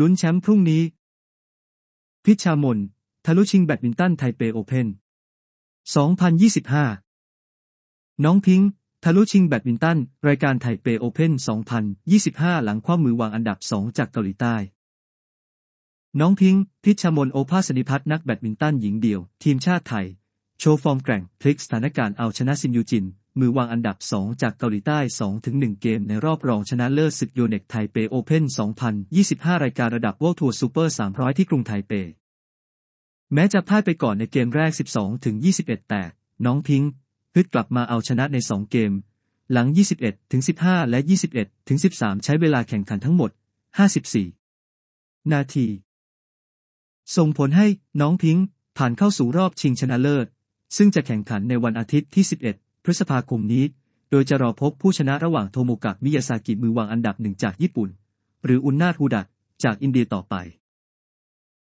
ลุ้นแชมป์พรุ่งนี้ พิชามน ทะลุชิงแบดมินตันไทเปโอเพน2025 น้องพิงค์ทะลุชิงแบดมินตัน รายการไทเปโอเพน2025 หลังคว้ามือวางอันดับ 2 จากเกาหลีใต้ น้องพิงค์พิชามนโอภาสนิพัฒน์นักแบดมินตันหญิงเดี่ยว ทีมชาติไทย โชว์ฟอร์มแกร่ง พลิกสถานการณ์เอาชนะซิมยูจิน มือวางอันดับ 2 จากเกาหลีใต้ 2-1 เกมในรอบรองชนะเลิศศึกโยเน็กไทเปโอเพน2025 รายการระดับ World Tour Super 300 ที่กรุงไทเป แม้จะพ่ายไปก่อนในเกมแรก 12-21 แต่ น้องพิงค์ฮึดกลับมาเอาชนะใน 2 เกม หลัง 21-15 และ 21-13 ใช้เวลาแข่งขันทั้งหมด 54 นาที ส่งผลให้น้องพิงค์ผ่านเข้าสู่รอบชิงชนะเลิศ ซึ่งจะแข่งขันในวันอาทิตย์ที่ 11 พฤษภาคมนี้ โดยจะรอพบผู้ชนะระหว่างโทโมกะมิยาซากิมือวางอันดับหนึ่งจากญี่ปุ่น หรืออุนนาทูดะจากอินเดียต่อไป